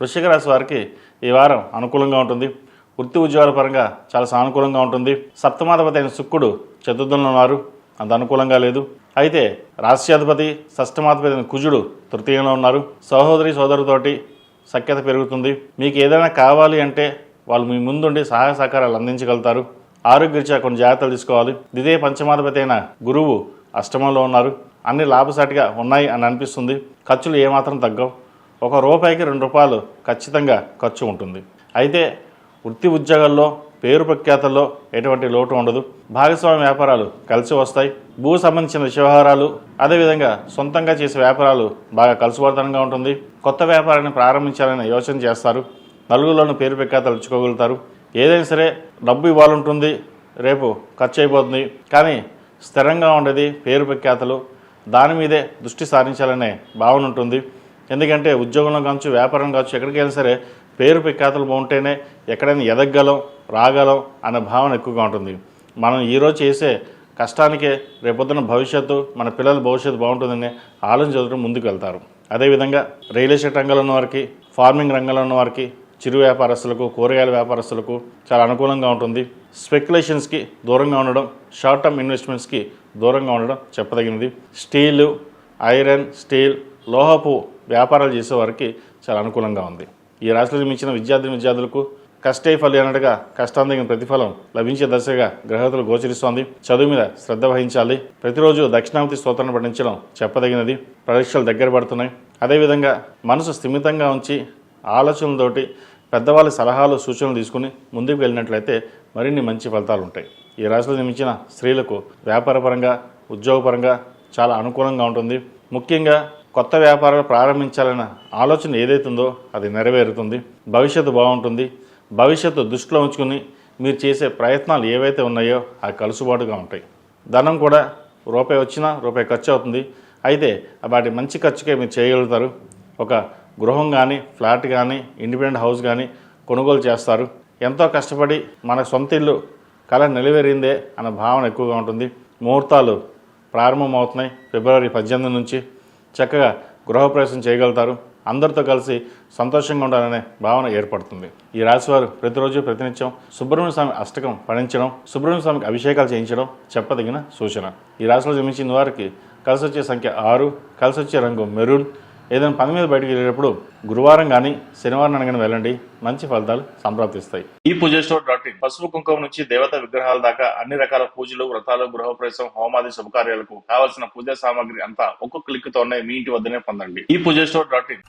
వృషిక రాశి వారికి ఈ వారం అనుకూలంగా ఉంటుంది. వృత్తి ఉద్యోగాల పరంగా చాలా సానుకూలంగా ఉంటుంది. సప్తమాధిపతి అయిన శుక్రుడు చతుర్థంలో ఉన్నారు. అంత అనుకూలంగా లేదు. అయితే రాష్ట్రాధిపతి షష్టమాధిపతి అయిన కుజుడు తృతీయంలో ఉన్నారు. సహోదరి సోదరుతోటి సఖ్యత పెరుగుతుంది. మీకు ఏదైనా కావాలి అంటే వాళ్ళు మీ ముందుండి సహాయ సహకారాలు అందించగలుగుతారు. ఆరోగ్యరీత్యా కొన్ని జాగ్రత్తలు తీసుకోవాలి. ద్వితీయ పంచమాధిపతి అయిన గురువు అష్టమంలో ఉన్నారు. అన్ని లాభసాటిగా ఉన్నాయి అని అనిపిస్తుంది. ఖర్చులు ఏమాత్రం తగ్గవు. ఒక రూపాయికి రెండు రూపాయలు ఖచ్చితంగా ఖర్చు ఉంటుంది. అయితే వృత్తి ఉద్యోగాల్లో పేరు ప్రఖ్యాతల్లో ఎటువంటి లోటు ఉండదు. భాగస్వామ్య వ్యాపారాలు కలిసి వస్తాయి. భూ సంబంధించిన వ్యవహారాలు అదేవిధంగా సొంతంగా చేసే వ్యాపారాలు బాగా కలిసివర్ధనంగా ఉంటుంది. కొత్త వ్యాపారాన్ని ప్రారంభించాలని యోచన చేస్తారు. నలుగురిలోనూ పేరు ప్రఖ్యాతలు ఇచ్చుకోగలుగుతారు ఏదైనా సరే డబ్బు ఇవ్వాలంటుంది. రేపు ఖర్చు అయిపోతుంది. కానీ స్థిరంగా ఉండేది పేరు ప్రఖ్యాతలు. దాని మీదే దృష్టి సారించాలనే భావన ఉంటుంది. ఎందుకంటే ఉద్యోగంలో కావచ్చు వ్యాపారం కావచ్చు ఎక్కడికైనా సరే పేరు ప్రఖ్యాతలు బాగుంటేనే ఎక్కడైనా ఎదగగలం రాగలం అనే భావన ఎక్కువగా ఉంటుంది. మనం ఈరోజు చేసే కష్టానికే రేపొద్దున భవిష్యత్తు మన పిల్లల భవిష్యత్తు బాగుంటుందనే ఆలోచన చదువుతూ ముందుకు వెళ్తారు అదేవిధంగా రియల్ ఎస్టేట్ రంగంలో ఉన్న వారికి ఫార్మింగ్ రంగంలో ఉన్న వారికి చిరు వ్యాపారస్తులకు కూరగాయల వ్యాపారస్తులకు చాలా అనుకూలంగా ఉంటుంది. స్పెక్యులేషన్స్కి దూరంగా ఉండడం షార్ట్ టర్మ్ ఇన్వెస్ట్మెంట్స్కి దూరంగా ఉండడం చెప్పదగినది. స్టీలు ఐరన్ స్టీల్ లోహపు వ్యాపారాలు చేసే వారికి చాలా అనుకూలంగా ఉంది. ఈ రాశిలో మించిన విద్యార్థి విద్యార్థులకు కష్టే ఫలి అన్నట్టుగా కష్టాంతగిన ప్రతిఫలం లభించే దశగా గ్రహతులు గోచరిస్తోంది. చదువు మీద శ్రద్ధ వహించాలి. ప్రతిరోజు దక్షిణామూర్తి స్తోత్రాన్ని పఠించడం చెప్పదగినది. పరీక్షలు దగ్గర పడుతున్నాయి. అదేవిధంగా మనసు స్థిమితంగా ఉంచి ఆలోచనలతోటి పెద్దవాళ్ళ సలహాలు సూచనలు తీసుకుని ముందుకు వెళ్ళినట్లయితే మరిన్ని మంచి ఫలితాలు ఉంటాయి. ఈ రాశిలో నిర్మించిన స్త్రీలకు వ్యాపారపరంగా ఉద్యోగపరంగా చాలా అనుకూలంగా ఉంటుంది. ముఖ్యంగా కొత్త వ్యాపారాలు ప్రారంభించాలన్న ఆలోచన ఏదైతుందో అది నెరవేరుతుంది. భవిష్యత్తు బాగుంటుంది. భవిష్యత్తు దృష్టిలో ఉంచుకుని మీరు చేసే ప్రయత్నాలు ఏవైతే ఉన్నాయో అవి కలుసుబాటుగా ఉంటాయి. ధనం కూడా రూపాయి వచ్చినా రూపాయి ఖర్చు అవుతుంది. అయితే వాటి మంచి ఖర్చుకే మీరు చేయగలుగుతారు. ఒక గృహం కానీ ఫ్లాట్ కానీ ఇండిపెండెంట్ హౌస్ కానీ కొనుగోలు చేస్తారు. ఎంతో కష్టపడి మన సొంత ఇల్లు కళ నిలవేరిందే అన్న భావన ఎక్కువగా ఉంటుంది. ముహూర్తాలు ప్రారంభమవుతున్నాయి. ఫిబ్రవరి పద్దెనిమిది నుంచి చక్కగా గృహప్రవేశం చేయగలుగుతారు. అందరితో కలిసి సంతోషంగా ఉండాలనే భావన ఏర్పడుతుంది. ఈ రాశివారు ప్రతిరోజు ప్రతినిత్యం సుబ్రహ్మణ్య స్వామి అష్టకం పఠించడం సుబ్రహ్మణ్య స్వామికి అభిషేకాలు చేయించడం చెప్పదగిన సూచన. ఈ రాశిలో జన్మించిన వారికి కలిసి వచ్చే సంఖ్య ఆరు కలిసి వచ్చే రంగు మెరూన్ ఏదైనా పని మీద బయటకు వెళ్ళేటప్పుడు గురువారం కానీ శనివారం అనగానే వెళ్ళండి. మంచి ఫలితాలు సంప్రాప్తిస్తాయి. ఈ పూజ స్టోర్ డాట్ ఇన్ పసుపు కుంకుమ నుంచి దేవత విగ్రహాల దాకా అన్ని రకాల పూజలు వ్రతాలు గృహప్రవేశం హోమాది శుభకార్యాలకు కావలసిన పూజా సామాగ్రి అంతా ఒక్కొక్క క్లిక్ తోనే మీ ఇంటి వద్దనే పొందండి. ఈ పూజ స్టోర్ డాట్ ఇన్